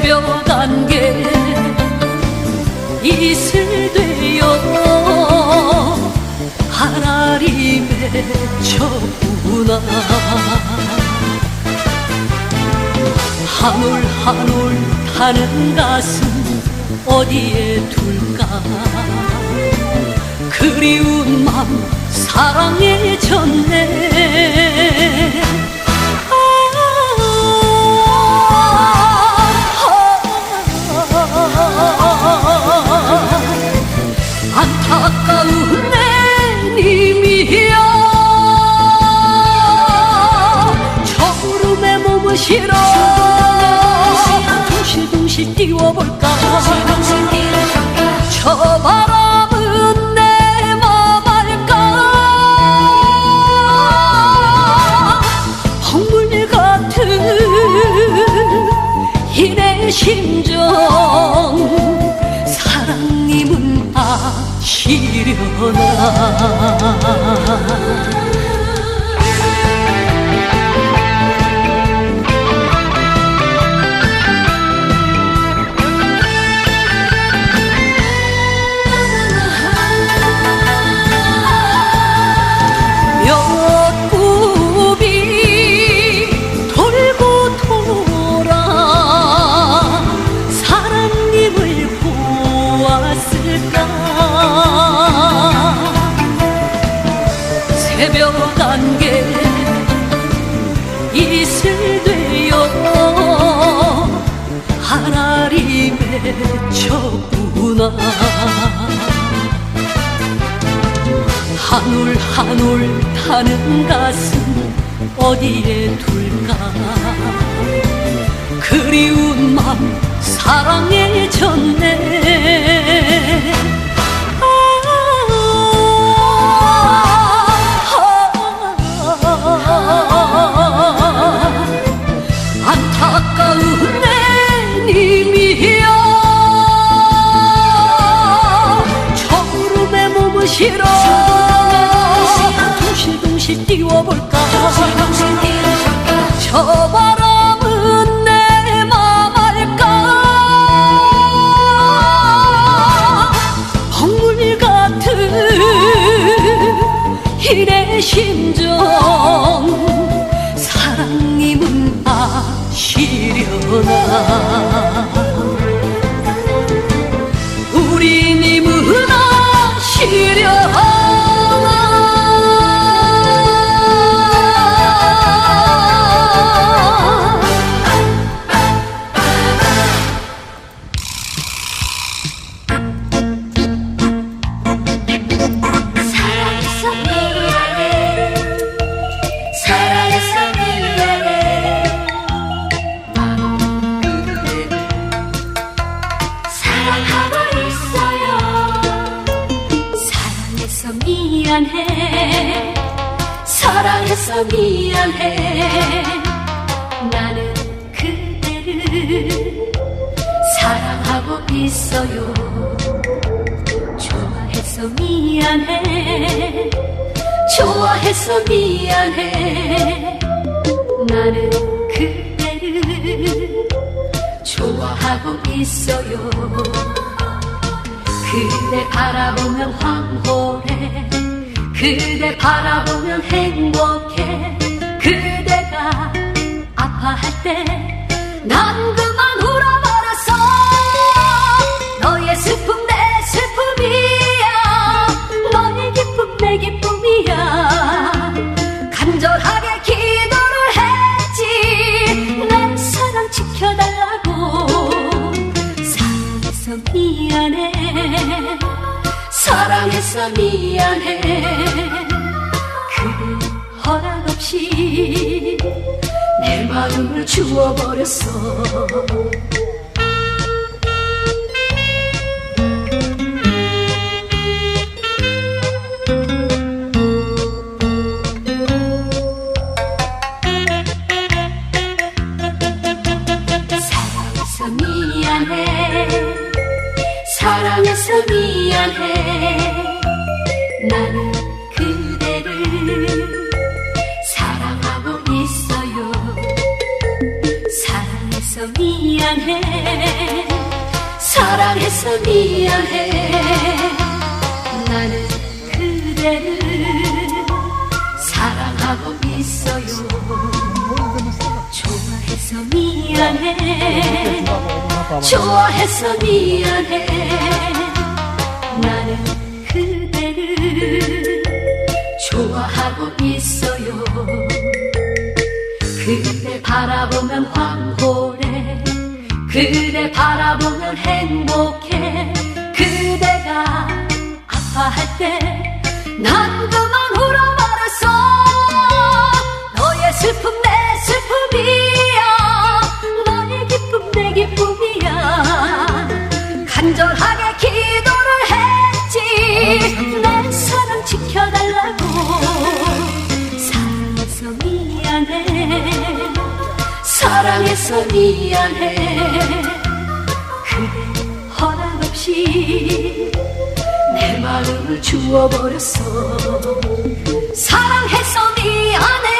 새벽 안개 이슬 되어 하나님의 맺혔구나. 한올 한올 타는 가슴 어디에 둘까? 그리운 맘 사랑해졌네. 실어 둥실둥실 띄워볼까? 저 바람은 내맘 알까? 헛물 같은 이내 심정 사랑님은 아시려나 맺혔구나 한올 한올 타는 가슴 어디에 둘까 그리운 맘 사랑해졌네 아, 안타까운 내님 실어 둥실둥실 띄워볼까? 저 바람은 사랑해서 미안해. 사랑해서 미안해. 나는 그대를 사랑하고 있어요. 좋아해서 미안해. 좋아해서 미안해. 나는 그대를 좋아하고 있어요 그대 바라보면 황홀해. 그대 바라보면 행복해. 그대가 아파할 때난 그 사랑해서 미안해. 그대 허락 없이 내 마음을 주워버렸어 미안해. 사랑해서 미안해. 나는 그대를 좋아하고 있어요. 좋아해서 미안해. 좋아해서 미안해. 나는 그대를 좋아하고 있어요. 그대 바라보면 황홀해 그대 바라보면 행복해. 그대가 아파할 때 난 그만 울어 말았어. 너의 슬픔 내 슬픔이 사랑해서 미안해. 그대 허락 없이 내 마음을 주워버렸어. 사랑해서 미안해